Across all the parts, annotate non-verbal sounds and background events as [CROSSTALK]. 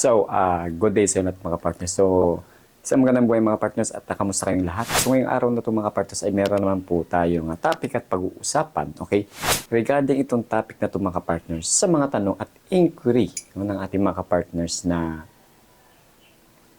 So, uh, good day sa inyo lahat mga partners. So, isang magandang buhay mga partners at kamusta kayong lahat. So, ngayong araw na ito mga partners ay meron naman po tayong uh, topic at pag-uusapan, okay? Regarding itong topic na ito mga partners sa mga tanong at inquiry ng ating mga partners na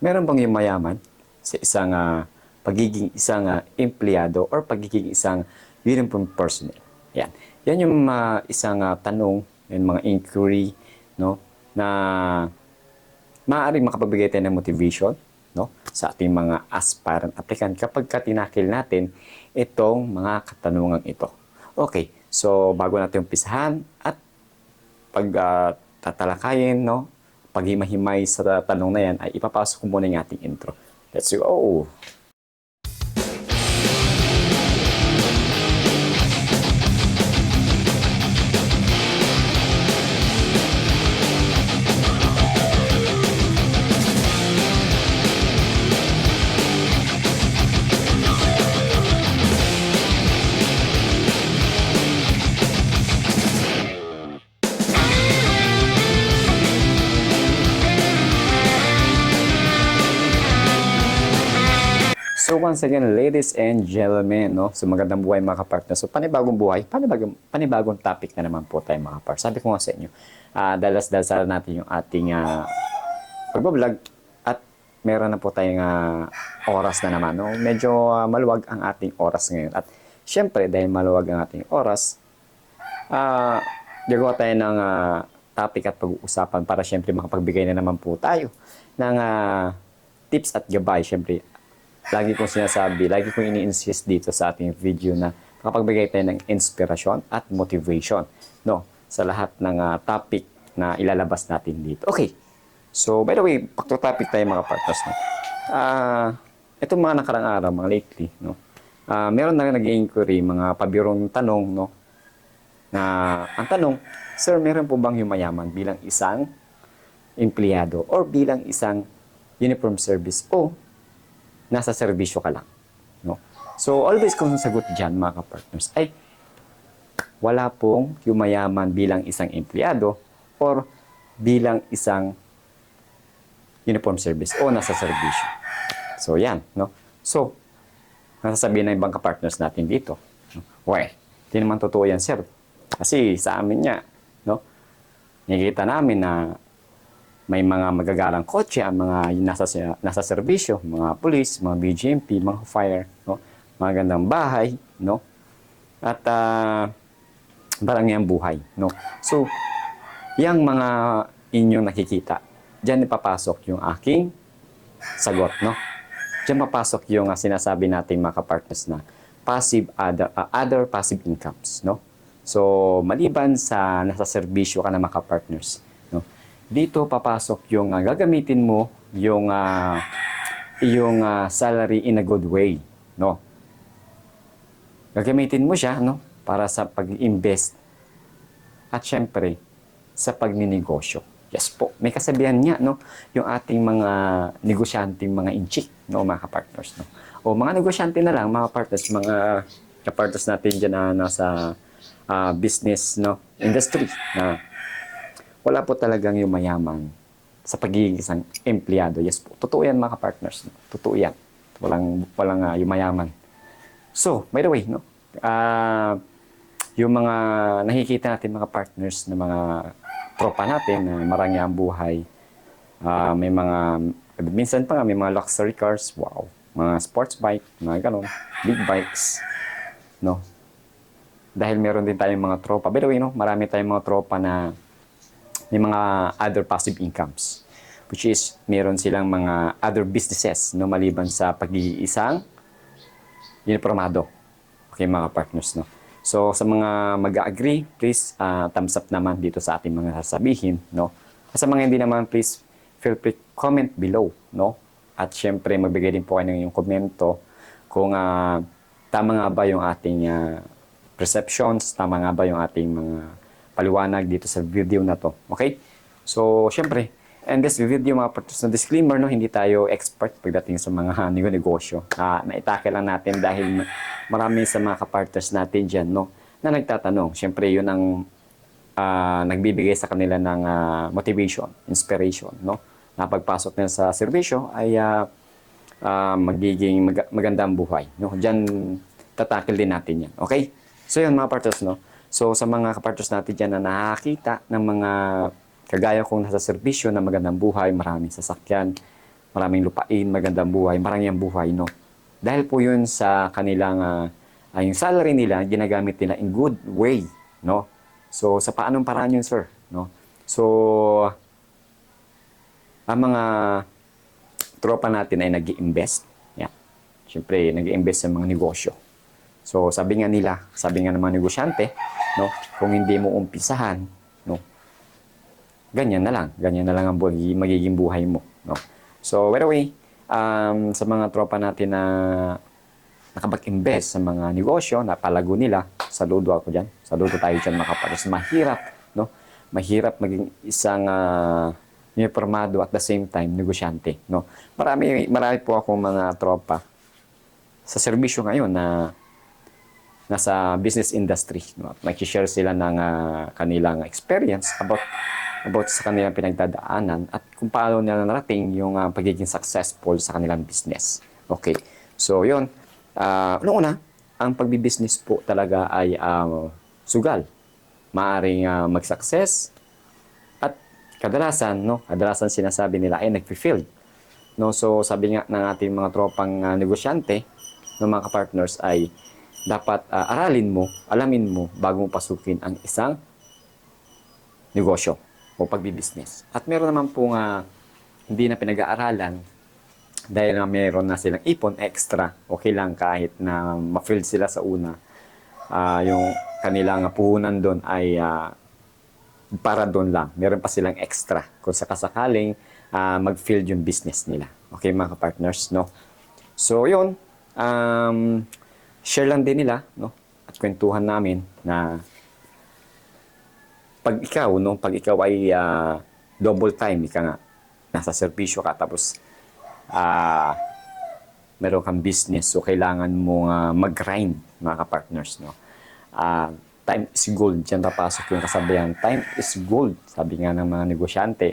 meron bang yung mayaman sa isang uh, pagiging isang uh, empleyado or pagiging isang uniform personnel. Yan. Yan yung uh, isang uh, tanong, yung mga inquiry, no, na maaaring makapagbigay tayo ng motivation, no, sa ating mga aspirant applicant kapag ka tinakil natin itong mga katanungang ito. Okay, so bago natin umpisahan at pag uh, tatalakayin, no, paghimahimay sa tanong na yan, ay ipapasok ko muna yung ating intro. Let's go! So once again, ladies and gentlemen, no? So magandang buhay mga kapartner. So panibagong buhay, panibagong, panibagong topic na naman po tayo mga kapartner. Sabi ko nga sa inyo, uh, dalas-dasalan natin yung ating uh, pagbablog at meron na po tayong uh, oras na naman. No? Medyo uh, maluwag ang ating oras ngayon. At syempre, dahil maluwag ang ating oras, uh, gagawa tayo ng uh, topic at pag-uusapan para syempre makapagbigay na naman po tayo ng uh, tips at gabay. Syempre, lagi kong sinasabi, lagi kong ini-insist dito sa ating video na makapagbigay tayo ng inspirasyon at motivation no sa lahat ng uh, topic na ilalabas natin dito. Okay. So, by the way, back to topic tayo mga partners. No? Uh, itong mga nakarang araw, mga lately, no? Uh, meron na nag-inquiry, mga pabirong tanong, no? Na, ang tanong, Sir, meron po bang yumayaman bilang isang empleyado or bilang isang uniform service o nasa serbisyo ka lang. No? So, always kung sagot dyan, mga kapartners, ay wala pong yumayaman bilang isang empleyado or bilang isang uniform service o nasa serbisyo. So, yan. No? So, nasasabihin ng ibang kapartners natin dito. No? Well, hindi naman totoo yan, sir. Kasi sa amin niya, no? nakikita namin na may mga magagalang kotse ang mga nasa nasa serbisyo, mga police, mga BGMP, mga fire, no? Mga gandang bahay, no? At uh, parang yung buhay, no? So, yung mga inyong nakikita, diyan ipapasok yung aking sagot, no? Diyan papasok yung uh, sinasabi natin mga kapartners na passive other, uh, other passive incomes, no? So, maliban sa nasa serbisyo ka na mga kapartners, no? Dito papasok yung uh, gagamitin mo yung uh, yung uh, salary in a good way, no? Gagamitin mo siya, no? Para sa pag-invest at syempre sa pagninegosyo. Yes po. May kasabihan niya, no? Yung ating mga negosyante, mga inchik, no, mga partners, no? O mga negosyante na lang, mga partners, mga kapartners natin dyan na nasa uh, business, no, industry, na wala po talagang yung mayaman sa pagiging isang empleyado. Yes po. Totoo yan mga partners. Totoo yan. Walang, walang uh, yung mayaman. So, by the way, no? Uh, yung mga nakikita natin mga partners na mga tropa natin na marami ang buhay. Uh, may mga, minsan pa nga may mga luxury cars. Wow. Mga sports bike, mga ganon. Big bikes. No? Dahil meron din tayong mga tropa. By the way, no? Marami tayong mga tropa na may mga other passive incomes which is meron silang mga other businesses no maliban sa pagiging isang uniformado. Okay mga partners no. So sa mga mag-agree, please uh, thumbs up naman dito sa ating mga sasabihin no. Sa mga hindi naman please feel free comment below no. At syempre magbigay din po kayo ng yung komento kung uh, tama nga ba yung ating uh, perceptions, tama nga ba yung ating mga paliwanag dito sa video na to. Okay? So, syempre, and this video mga partners na disclaimer, no, hindi tayo expert pagdating sa mga [LAUGHS] negosyo. Uh, naitake lang natin dahil marami sa mga kapartners natin dyan, no, na nagtatanong. Syempre, yun ang uh, nagbibigay sa kanila ng uh, motivation, inspiration, no, na pagpasok nila sa serbisyo ay ah, ah, magiging mag- magandang buhay. No? Diyan tatakil din natin yan. Okay? So yun mga partners, no? So sa mga kapartners natin dyan na nakakita ng mga kagaya kong nasa serbisyo na magandang buhay, maraming sasakyan, maraming lupain, magandang buhay, maraming buhay, no? Dahil po yun sa kanilang, ah, ah, yung salary nila, ginagamit nila in good way, no? So sa paanong paraan yun, sir? No? So, ang mga tropa natin ay nag invest Yeah. Siyempre, nag invest sa mga negosyo. So, sabi nga nila, sabi nga ng mga negosyante, no, kung hindi mo umpisahan, no, ganyan na lang. Ganyan na lang ang buhay, magiging buhay mo. No? So, by the way, um, sa mga tropa natin na nakapag-invest sa mga negosyo, napalago nila, saludo ako dyan. Saludo tayo dyan mga kapatid. Mahirap, no? Mahirap maging isang uh, uniformado at the same time negosyante, no? Marami, marami po akong mga tropa sa serbisyo ngayon na nasa business industry. No? Nag-share sila ng ah, kanilang experience about about sa kanilang pinagdadaanan at kung paano nila narating yung ah, pagiging successful sa kanilang business. Okay. So, yun. Uh, una ang pagbibusiness po talaga ay ah, sugal. Maaring ah, mag-success at kadalasan, no, kadalasan sinasabi nila ay nag-fulfill. No, so sabi nga ng ating mga tropang ah, negosyante, ng mga partners ay dapat ah, aralin mo, alamin mo bago mo pasukin ang isang negosyo o pagbibusiness. At meron naman pong ah, hindi na pinag-aaralan dahil na meron na silang ipon extra, okay lang kahit na ma-fill sila sa una. Ah, yung kanilang puhunan doon ay ah, para doon lang. Meron pa silang extra kung sakasakaling ah, mag-field yung business nila. Okay mga partners no? So yun, um, share lang din nila, no? At kwentuhan namin na pag ikaw, no, pag ikaw ay ah, double time, ika nga, nasa serbisyo ka, tapos ah, meron kang business, so kailangan mo uh, mag-grind, mga ka-partners, no? Ah, time is gold. Diyan napasok yung kasabihan. Time is gold. Sabi nga ng mga negosyante,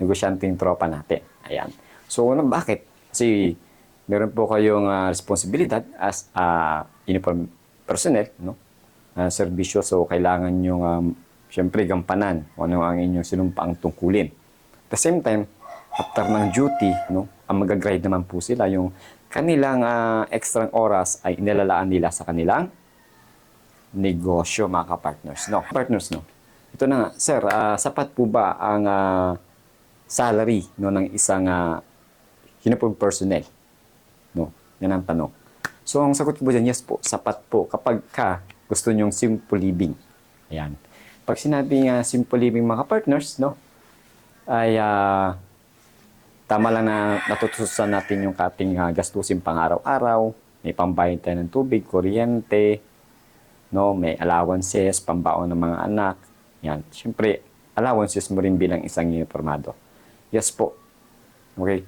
negosyante yung tropa natin. Ayan. So, ano, bakit? Kasi meron po kayong ah, responsibilidad as a uniform personnel, no? Ah, serbisyo, so kailangan nyo, um, syempre, gampanan kung ano ang inyong sinumpaang tungkulin. At the same time, after ng duty, no, ang mag-grind naman po sila, yung kanilang ah, extra oras ay inilalaan nila sa kanilang negosyo, mga ka-partners. No, partners, no. Ito na nga, sir, ah, sapat po ba ang ah, salary no, ng isang uh, uniform personnel? Yan ang tanong. So, ang sagot ko po dyan, yes po, sapat po kapag ka gusto nyong simple living. Ayan. Pag sinabi nga simple living mga partners, no, ay ah, tama lang na natutusan natin yung ating uh, gastusin pang araw-araw. May pambayad tayo ng tubig, kuryente, no, may allowances, pambaon ng mga anak. Yan. Siyempre, allowances mo rin bilang isang uniformado. Yes po. Okay.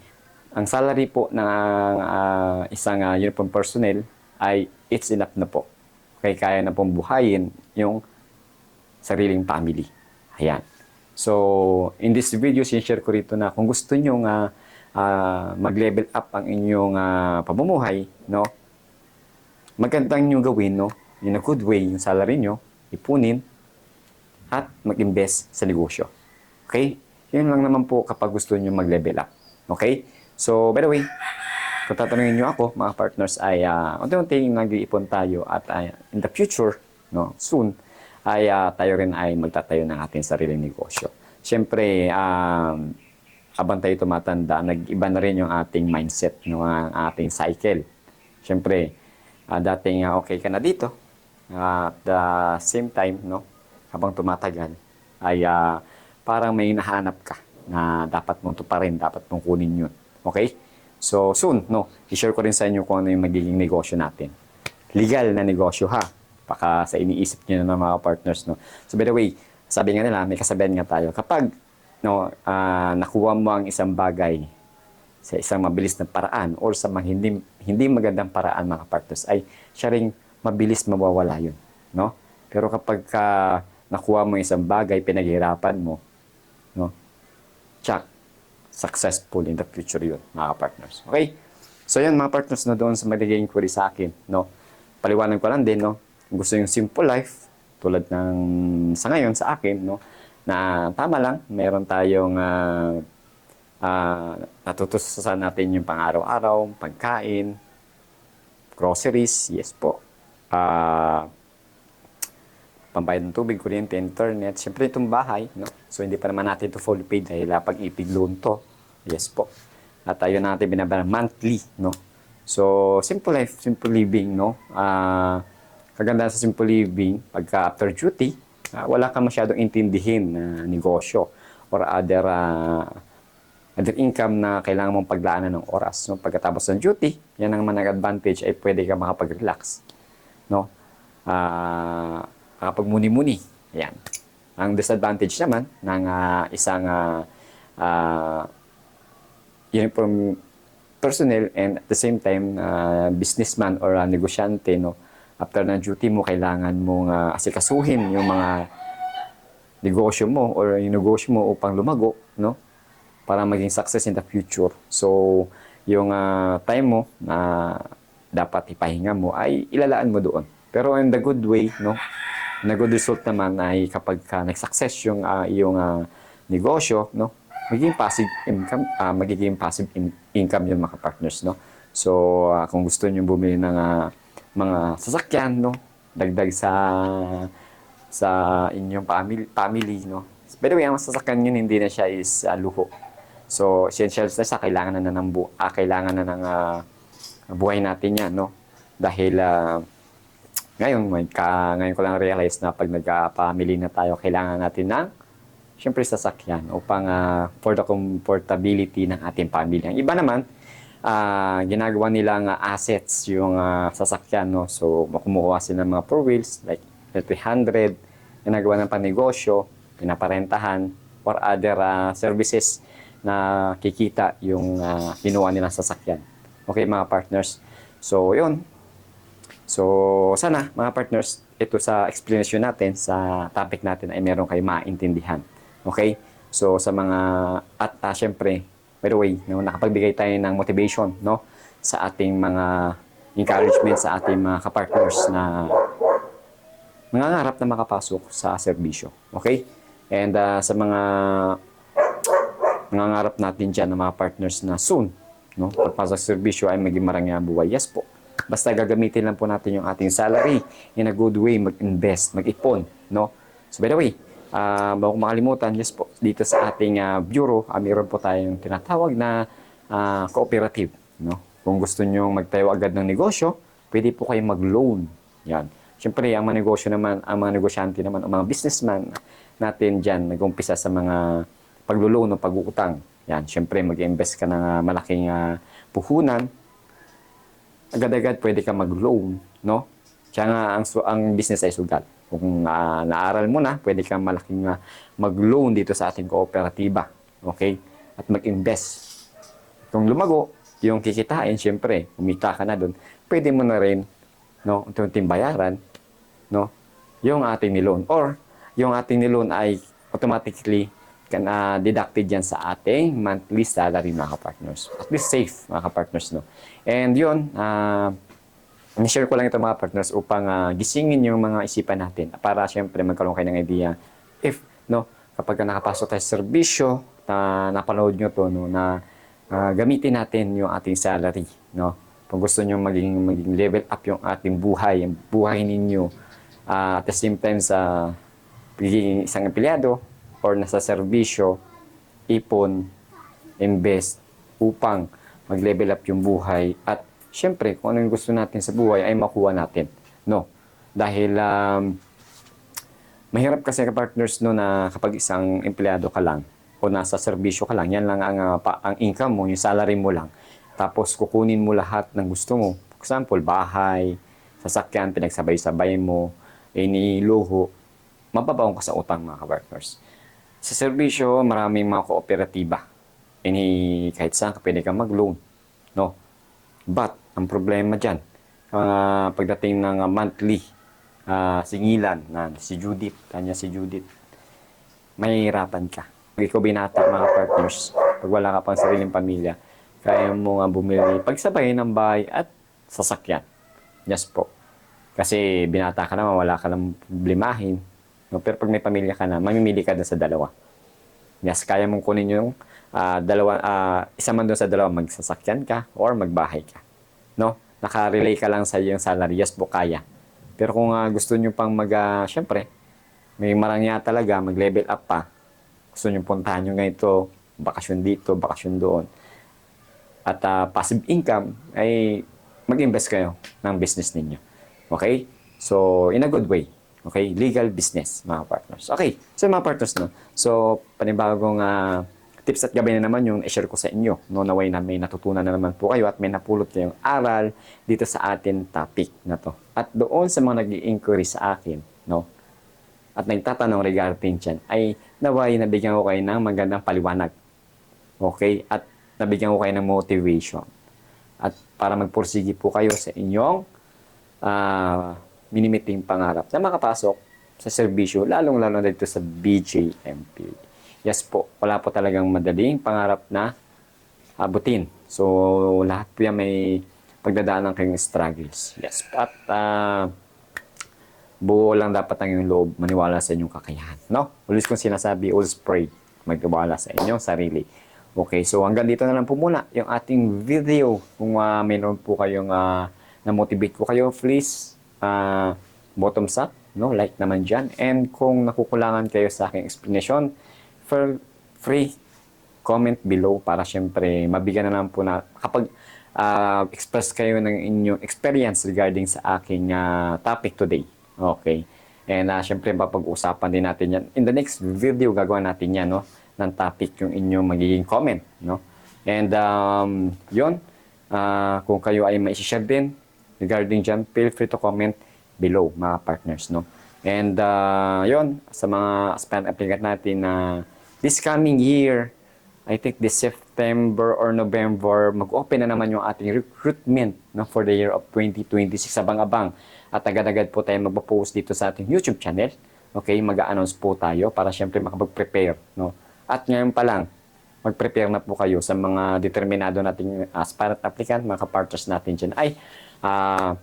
Ang salary po ng ah, isang ah, uniform personnel ay it's enough na po. Okay, kaya na pong buhayin yung sariling family. Ayan. So, in this video, sinishare ko rito na kung gusto nyo nga ah, mag-level up ang inyong ah, pamumuhay, no? Magandang nyo gawin, no? In a good way, yung salary nyo, ipunin, at mag-invest sa negosyo. Okay? Yun lang naman po kapag gusto nyo mag-level up. Okay? So, by the way, kung tatanungin nyo ako, mga partners, ay uh, unti-unti nag-iipon tayo at uh, in the future, no, soon, ay uh, tayo rin ay magtatayo ng ating sariling negosyo. Siyempre, um, habang tayo tumatanda, nag-iba na rin yung ating mindset, no, ang ating cycle. Siyempre, uh, dating uh, okay ka na dito, uh, at the same time, no, habang tumatagal, ay uh, parang may nahanap ka na dapat mong tuparin, dapat mong kunin yun. Okay? So, soon, no, i-share ko rin sa inyo kung ano yung magiging negosyo natin. Legal na negosyo, ha? Baka sa iniisip nyo na ng mga partners, no? So, by the way, sabi nga nila, may kasabihan nga tayo, kapag no, ah, nakuha mo ang isang bagay sa isang mabilis na paraan or sa mga hindi, hindi magandang paraan, mga partners, ay siya rin mabilis mawawala yun, no? Pero kapag ka nakuha mo isang bagay, pinaghirapan mo, no? Tsak, successful in the future yun, mga partners. Okay? So yun, mga partners na doon sa magiging inquiry sa akin, no? Paliwanag ko lang din, no? Kung gusto yung simple life, tulad ng sa ngayon sa akin, no? Na tama lang, meron tayong ah ah natutusasan natin yung pang-araw-araw, pagkain, groceries, yes po. Ah pambayad ng tubig, kuryente, internet. Siyempre itong bahay, no? So hindi pa naman natin ito fully paid dahil ah, pag-ipig loan to. Yes po. At ayun natin binabayaran monthly, no? So simple life, simple living, no? Ah kaganda sa simple living, pagka after duty, ah, wala ka masyadong intindihin na negosyo or other ah, other income na kailangan mong paglaanan ng oras. No? Pagkatapos ng duty, yan ang manag advantage ay pwede ka makapag-relax. No? Ah, makapagmuni-muni. Yan. Ang disadvantage naman ng ah, isang ah, ah, uniform personnel and at the same time ah, businessman or ah, negosyante no after ng duty mo kailangan mong ah, asikasuhin yung mga negosyo mo or yung negosyo mo upang lumago no para maging success in the future. So, yung ah, time mo na dapat ipahinga mo ay ilalaan mo doon. Pero in the good way, no? Na good result naman ay kapag ka nag-success yung ah, iyong ah, negosyo, no? Magiging passive income, ah, magiging passive in- income yun mga partners, no? So, ah, kung gusto niyo bumili ng ah, mga sasakyan, no? Dagdag sa sa inyong family, family no? By the way, ang sasakyan yun, hindi na siya is ah, luho. So, essentials na siya, kailangan na, ng bu- ah, kailangan na ng ah, buhay natin yan, no? Dahil ah, ngayon, may ka, ngayon ko lang realize na pag nagka-family na tayo, kailangan natin ng syempre sasakyan upang ah, for the comfortability ng ating family. Ang iba naman, ah, ginagawa nilang ah, assets yung ah, sasakyan. No? So, kumukuha sila ng mga four wheels like 300, ginagawa ng panegosyo, pinaparentahan, or other ah, services na kikita yung ah, kinuha nilang sasakyan. Okay mga partners. So, yun. So, sana mga partners, ito sa explanation natin, sa topic natin ay meron kayo maintindihan. Okay? So, sa mga, at ah, syempre, by the way, no, nakapagbigay tayo ng motivation, no? Sa ating mga encouragement sa ating mga kapartners na nangangarap na makapasok sa serbisyo. Okay? And ah, sa mga nangangarap natin dyan ng mga partners na soon, no? Pagpasok sa serbisyo ay maging marangya ang buhay. Yes po. Basta gagamitin lang po natin yung ating salary in a good way, mag-invest, mag-ipon, no? So by the way, ah bago makalimutan, yes po, dito sa ating ah, bureau, ah, mayroon po tayong tinatawag na ah, cooperative, no? Kung gusto nyo magtayo agad ng negosyo, pwede po kayong mag-loan. Yan. Siyempre, ang mga negosyo naman, ang mga negosyante naman, ang mga businessman natin dyan, nag-umpisa sa mga paglo-loan o pag-uutang. Yan, siyempre, mag-invest ka ng ah, malaking ah, puhunan, agad-agad pwede ka mag-loan, no? Kaya nga, ang, ang business ay sugal. Kung ah, naaral mo na, pwede kang malaking ah, mag-loan dito sa ating kooperatiba. Okay? At mag-invest. Kung lumago, yung kikitain, syempre, umita ka na doon, pwede mo na rin, no, unti-unting bayaran, no, yung ating niloan. Or, yung ating niloan ay automatically kan ah, deducted yan sa ating monthly salary mga partners. At least safe mga partners no. And yun, ah share ko lang ito mga partners upang ah, gisingin yung mga isipan natin para syempre magkaroon kayo ng idea if no kapag ka nakapasok tayo sa serbisyo na napanood nyo to no na ah, gamitin natin yung ating salary no? Kung gusto nyo maging maging level up yung ating buhay yung buhay ninyo ah, at the same time sa pagiging isang empleyado or nasa serbisyo ipon invest upang mag-level up yung buhay at syempre kung ano yung gusto natin sa buhay ay makuha natin no? Dahil um, mahirap kasi ka partners no na kapag isang empleyado ka lang o nasa serbisyo ka lang yan lang ang, ah, pa- ang income mo yung salary mo lang. Tapos kukunin mo lahat ng gusto mo. For example bahay sasakyan pinagsabay-sabay mo iniluho mababaong ka sa utang mga partners sa serbisyo maraming mga kooperatiba. Ini kahit saan ka pwede kang mag-loan no? But ang problema diyan pagdating ng ah, monthly ah, singilan na si Judith kanya si Judith mahihirapan ka pag ikaw binata mga partners pag wala ka pang sariling pamilya, kaya mo nga bumili, pagsabay ng bahay at sasakyan. Yes po. Kasi binata ka naman, wala ka nang problemahin. No? Pero pag may pamilya ka na, mamimili ka na sa dalawa. Yes, kaya mong kunin yung ah, dalawa, ah, isa man doon sa dalawa, magsasakyan ka or magbahay ka. No? Naka-relay ka lang sa iyong salary. Yes po, kaya. Pero kung ah, gusto nyo pang mag, ah, syempre, may marangya talaga, mag-level up pa. Gusto nyo puntahan nyo ganito, bakasyon dito, bakasyon doon. At ah, passive income, ay mag-invest kayo ng business ninyo. Okay? So, in a good way. Okay? Legal business, mga partners. Okay. So, mga partners, no? So, panibagong ah, tips at gabay na naman yung i-share ko sa inyo. No, naway na may natutunan na naman po kayo at may napulot kayong aral dito sa atin topic na to. At doon sa mga nag inquiry sa akin, no? At nagtatanong regarding dyan, ay naway nabigyan ko kayo ng magandang paliwanag. Okay? At nabigyan ko kayo ng motivation. At para magpursige po kayo sa inyong ah minimiting pangarap na makapasok sa serbisyo, lalong-lalo na dito sa BJMP. Yes po, wala po talagang madaling pangarap na abutin. So, lahat po yan may pagdadaanan kayong struggles. Yes. At ah, buo lang dapat ang iyong loob, maniwala sa inyong kakayahan. No? Ulis kong sinasabi, always pray. Magtiwala sa inyong sarili. Okay, so hanggang dito na lang po muna yung ating video. Kung uh, mayroon po kayong uh, na-motivate po kayo, please uh, bottoms up, no? like naman dyan. And kung nakukulangan kayo sa aking explanation, for free comment below para syempre mabigyan na lang po na kapag uh, express kayo ng inyong experience regarding sa aking uh, topic today. Okay. And uh, syempre papag-usapan din natin yan. In the next video gagawin natin yan no ng topic yung inyong magiging comment no. And um, yun uh, kung kayo ay mai-share din regarding dyan, feel free to comment below mga partners no. And uh, yun sa mga aspirant applicant natin na this coming year I think this September or November, mag-open na naman yung ating recruitment no, for the year of 2026. Abang-abang. At agad-agad po tayo magpo-post dito sa ating YouTube channel. Okay, mag-announce po tayo para syempre makapag-prepare. No? At ngayon pa lang, mag-prepare na po kayo sa mga determinado nating aspirant applicant, mga partners natin dyan. Ay, ah,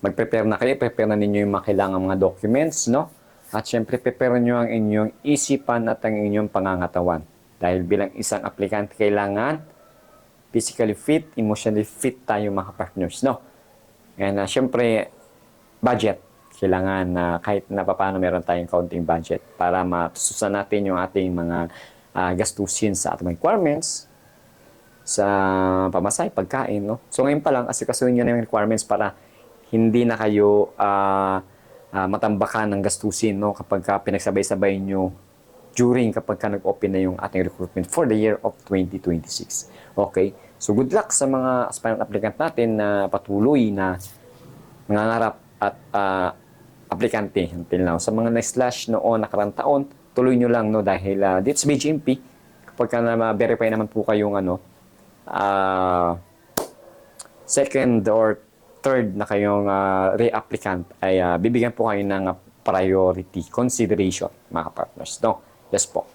mag-prepare na kayo, prepare na ninyo yung mga kailangan mga documents, no? At syempre, prepare nyo ang inyong isipan at ang inyong pangangatawan. Dahil bilang isang aplikante, kailangan physically fit, emotionally fit tayo mga partners, no? And uh, syempre, budget. Kailangan na uh, kahit na paano meron tayong counting budget para matususan natin yung ating mga uh, gastusin sa ating requirements, sa pamasay, pagkain, no? So ngayon pa lang, asikasuhin nyo na yung requirements para hindi na kayo uh, uh, matambakan ng gastusin, no? Kapag ka pinagsabay-sabay nyo during kapag ka nag-open na yung ating recruitment for the year of 2026. Okay? So good luck sa mga aspirant applicant natin na patuloy na nangangarap at uh, aplikante until now. Sa mga na-slash noon, nakarang taon, tuloy nyo lang no dahil uh, sa BGMP, kapag ka na verify naman po kayong ano, uh, second or third na kayong uh, re-applicant ay uh, bibigyan po kayo ng uh, priority consideration mga partners. No? Yes po.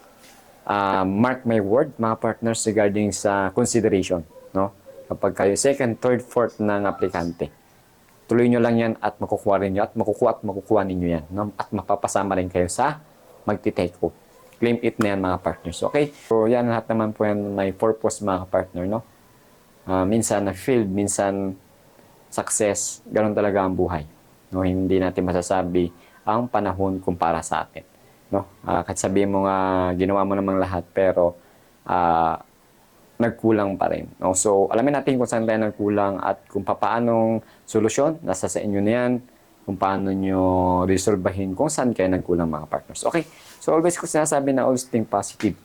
Uh, mark my word, mga partners, regarding sa consideration. No? Kapag kayo second, third, fourth ng aplikante, tuloy nyo lang yan at makukuha rin nyo at makukuha at makukuha ninyo yan. No? At mapapasama rin kayo sa magti-take off. Claim it na yan mga partners. Okay? So yan lahat naman po yan may purpose mga partner. No? Uh, minsan na field, minsan success. Ganon talaga ang buhay. No? Hindi natin masasabi ang panahon kumpara sa atin no? Uh, kahit sabihin mo nga ginawa mo namang lahat pero uh, nagkulang pa rin. No? So, alamin natin kung saan tayo nagkulang at kung paanong solusyon, nasa sa inyo na yan, kung paano nyo resolvahin kung saan kayo nagkulang mga partners. Okay, so always ko sinasabi na always think positive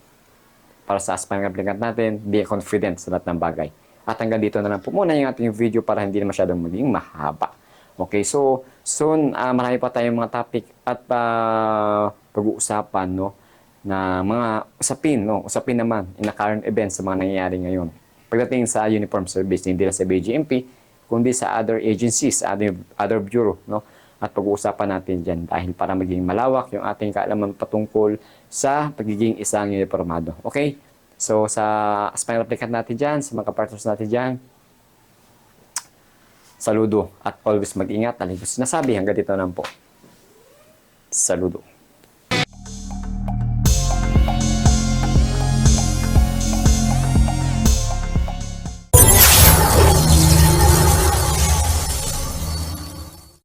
para sa aspirant natin, be confident sa lahat ng bagay. At hanggang dito na lang po muna yung ating video para hindi na masyadong maging mahaba. Okay, so soon uh, marami pa tayong mga topic at uh, pag-uusapan no na mga usapin no usapin naman in the current events sa mga nangyayari ngayon. Pagdating sa uniform service hindi lang sa BGMP kundi sa other agencies other other bureau no at pag-uusapan natin diyan dahil para maging malawak yung ating kaalaman patungkol sa pagiging isang uniformado. Okay So, sa aspiring applicant natin dyan, sa mga partners natin dyan, saludo at always mag-ingat. Alin ko sinasabi, hanggang dito lang po. Saludo.